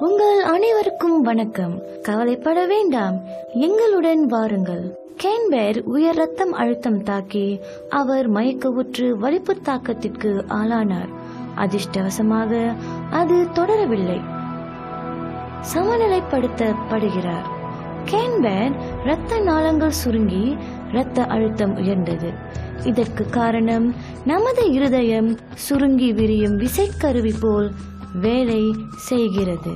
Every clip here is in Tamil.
உங்கள் அனைவருக்கும் வணக்கம். கவலைப்பட வேண்டாம். எங்களுடன் வாருங்கள். கேன்பேர் உயர் ரத்தம் அழுத்தம் தாக்கி அவர் மயக்கவுற்று வலிப்பு தாக்கத்திற்கு ஆளானார். அதிர்ஷ்டவசமாக அது தொடரவில்லை. சமநிலைப்படுத்தப்படுகிறார். கேன்பேர் இரத்த நாளங்கள் சுருங்கி இரத்த அழுத்தம் உயர்ந்தது. இதற்கு காரணம் நமது இருதயம் சுருங்கி விரியும் விசைக்கருவி போல் வேலை செய்கிறது.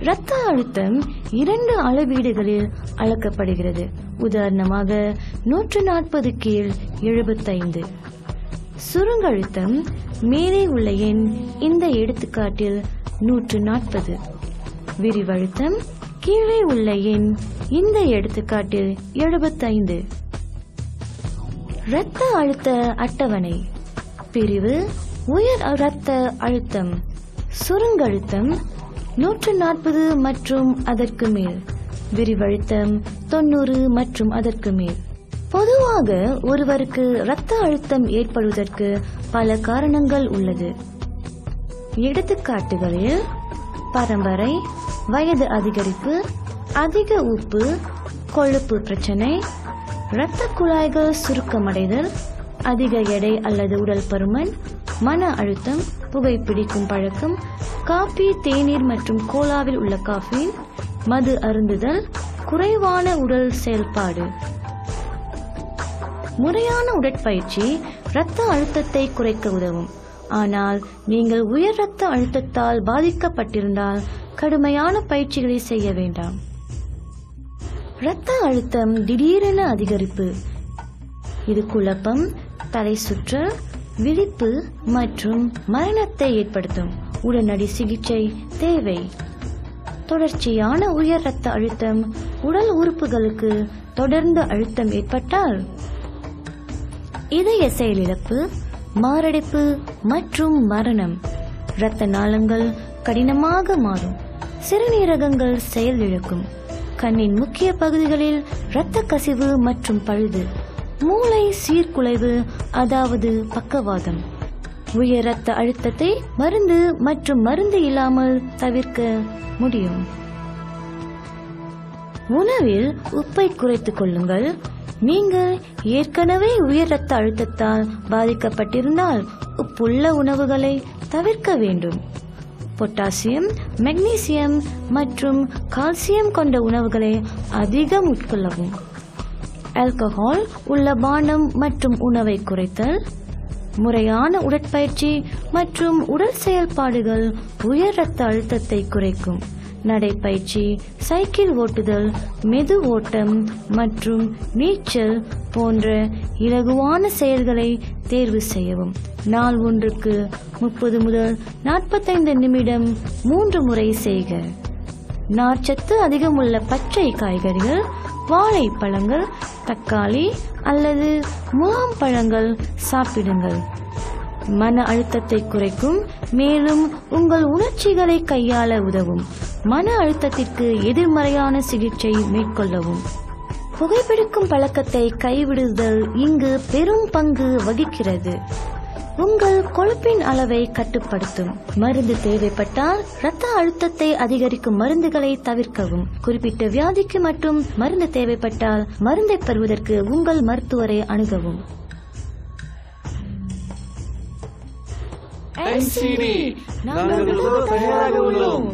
இரத்த அழுத்தம் இரண்டு அளவீடுகளில் அளக்கப்படுகிறது. உதாரணமாக நூற்று நாற்பது கீழ் எழுபத்தைந்து. சுருங்கழுத்தம் மேலே உள்ள எண் இந்த எடுத்துக்காட்டில் நூற்று நாற்பது. விரிவழுத்தம் கீழே உள்ள எண் இந்த எடுத்துக்காட்டில் எழுபத்தைந்து. இரத்த அழுத்த அட்டவணை. பிரிவு உயர் இரத்த அழுத்தம். சுருங்கழுத்தம் நூற்று நாற்பது மற்றும் அதற்கு மேல். விரிவழுத்தம் தொண்ணூறு மற்றும் அதற்கு மேல். பொதுவாக ஒருவருக்கு இரத்த அழுத்தம் ஏற்படுவதற்கு பல காரணங்கள் உள்ளது. எடுத்துக்காட்டுகளில் பரம்பரை வயது அதிகரிப்பு அதிக உப்பு கொழுப்பு பிரச்சனை இரத்த குழாய்கள் சுருக்கமடைதல் அதிக எடை அல்லது உடல் பருமன் மன அழுத்தம் புகைப்பிடிக்கும் பழக்கம் காபி தேநீர் மற்றும் கோலாவில் உள்ள காஃபின் மது அருந்துதல் குறைவான உடல் செயல்பாடு. முறையான உடற்பயிற்சி இரத்த அழுத்தத்தை குறைக்க உதவும். ஆனால் நீங்கள் உயர் இரத்த அழுத்தத்தால் பாதிக்கப்பட்டிருந்தால் கடுமையான பயிற்சிகளை செய்ய வேண்டாம். இரத்த அழுத்தம் திடீரென அதிகரிப்பு. இது குழப்பம் தலை சுற்றல் விழிப்பு மற்றும் மரணத்தை ஏற்படுத்தும். உடனடி சிகிச்சை தேவை. தொடர்ச்சியான உயர் ரத்த அழுத்தம் உடல் உறுப்புகளுக்கு தொடர்ந்து அழுத்தம் ஏற்பட்டால் இதய செயலிழப்பு மாரடைப்பு மற்றும் மரணம். இரத்த நாளங்கள் கடினமாக மாறும். சிறுநீரகங்கள் செயலிழக்கும் கண்ணின் முக்கிய பகுதிகளில் இரத்த கசிவு மற்றும் பழுது. மூளை சீர்குலைவு அதாவது பக்கவாதம். உயர் இரத்த அழுத்தத்தை மருந்து மற்றும் மருந்து இல்லாமல் தவிர்க்க முடியும். உணவில் உப்பை குறைத்துக் கொள்ளுங்கள். நீங்கள் ஏற்கனவே உயர் இரத்த அழுத்தத்தால் பாதிக்கப்பட்டிருந்தால் உப்புள்ள உணவுகளை தவிர்க்க வேண்டும். பொட்டாசியம் மெக்னீசியம் மற்றும் கால்சியம் கொண்ட உணவுகளை அதிகம் உட்கொள்ளவும். ஆல்கஹால் உள்ள பானம் மற்றும் உணவை குறைத்தல் முறையான உடற்பயிற்சி மற்றும் உடல் செயல்பாடுகள் உயர் ரத்த அழுத்தத்தை குறைக்கும் நடைப்பயிற்சி சைக்கிள் ஓட்டுதல் மெது ஓட்டம் மற்றும் நீச்சல் போன்ற இலகுவான செயல்களை தேர்வு செய்யவும். நாள் ஒன்றுக்கு முப்பது முதல் நாற்பத்தைந்து நிமிடம் மூன்று முறை செய்க. நார்ச்சத்து அதிகமுள்ள பச்சை காய்கறிகள் வாழைப்பழங்கள் தக்காளி அல்லது மாம்பழங்கள் சாப்பிடுங்கள். மன அழுத்தத்தை குறைக்கும் மேலும் உங்கள் உணர்ச்சிகளை கையாள உதவும். மன அழுத்தத்திற்கு எதிர்மறையான சிகிச்சை மேற்கொள்ளவும். புகைப்பிடிக்கும் பழக்கத்தை கைவிடுதல் இங்கு பெரும் பங்கு வகிக்கிறது. உங்கள் கொழுப்பின் அளவை கட்டுப்படுத்தும். மருந்து தேவைப்பட்டால் ரத்த அழுத்தத்தை அதிகரிக்கும் மருந்துகளை தவிர்க்கவும். குறிப்பிட்ட வியாதிக்கு மட்டும் மருந்து தேவைப்பட்டால் மருந்தை பெறுவதற்கு உங்கள் மருத்துவரை அணுகவும். நாங்கள் தயாராக உள்ளோம்.